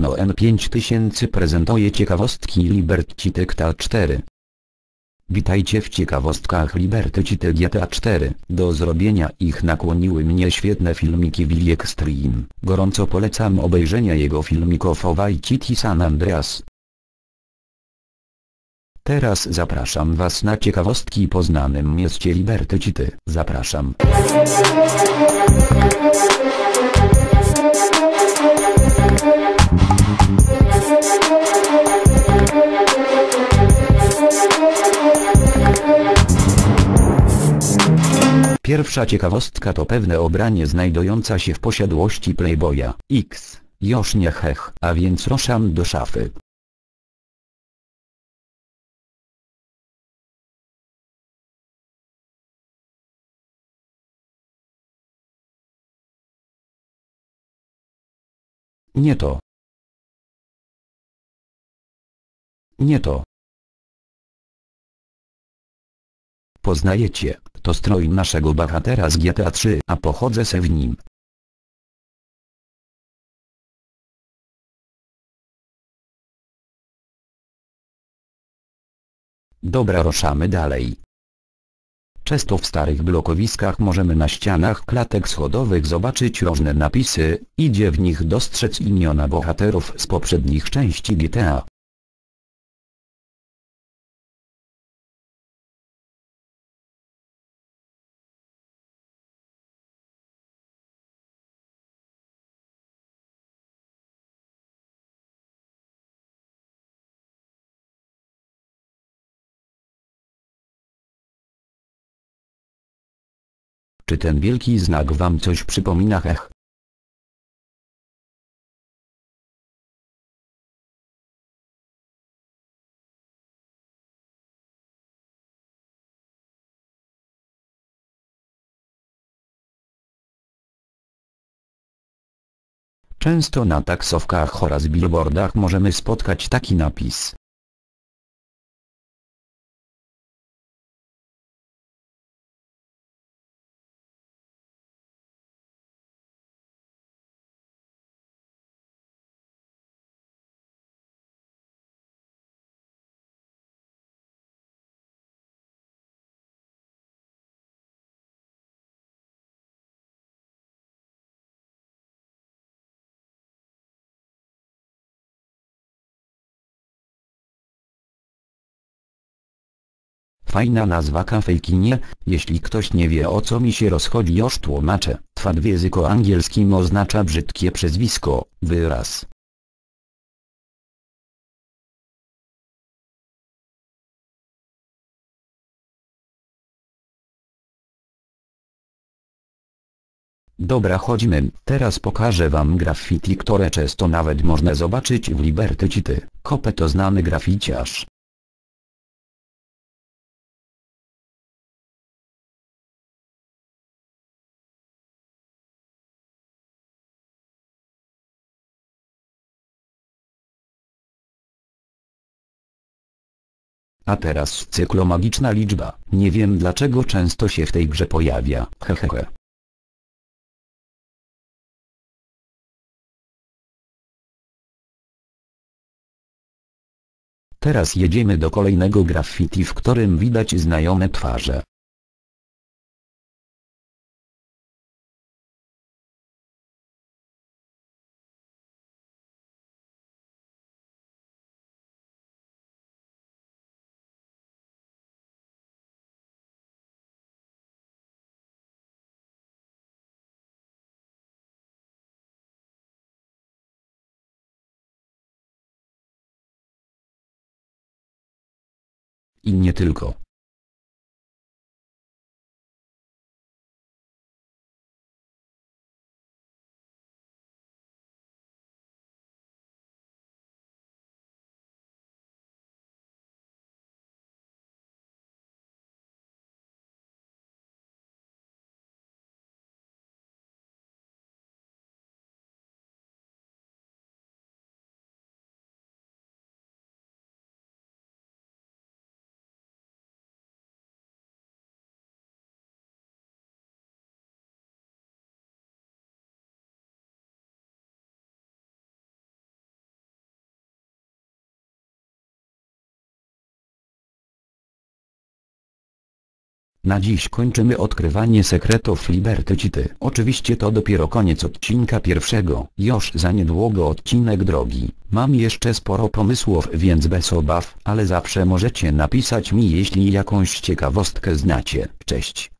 No N5000 prezentuje ciekawostki Liberty Tech 4. Witajcie w ciekawostkach Liberty City GTA 4. Do zrobienia ich nakłoniły mnie świetne filmiki Willy Extreme. Gorąco polecam obejrzenia jego filmików o Vice San Andreas. Teraz zapraszam Was na ciekawostki po znanym mieście Liberty City. Zapraszam. Pierwsza ciekawostka to pewne obranie znajdująca się w posiadłości Playboya X. Nie hech, a więc ruszam do szafy. Nie to. Nie to. Poznajecie, to strój naszego bohatera z GTA 3, a pochodzę se w nim. Dobra ruszamy dalej. Często w starych blokowiskach możemy na ścianach klatek schodowych zobaczyć różne napisy, idzie w nich dostrzec imiona bohaterów z poprzednich części GTA. Czy ten wielki znak wam coś przypomina hech? Często na taksówkach oraz billboardach możemy spotkać taki napis. Fajna nazwa kafejkinie, jeśli ktoś nie wie o co mi się rozchodzi już tłumaczę. Twad w języku angielskim oznacza brzydkie przezwisko, wyraz. Dobra chodźmy, teraz pokażę wam graffiti które często nawet można zobaczyć w Liberty City. Kope to znany graficiarz. A teraz cyklomagiczna liczba. Nie wiem dlaczego często się w tej grze pojawia. Hehehe. Teraz jedziemy do kolejnego graffiti w którym widać znajome twarze. I nie tylko. Na dziś kończymy odkrywanie sekretów Liberty City. Oczywiście to dopiero koniec odcinka pierwszego. Już za niedługo odcinek drogi. Mam jeszcze sporo pomysłów więc bez obaw, ale zawsze możecie napisać mi jeśli jakąś ciekawostkę znacie. Cześć.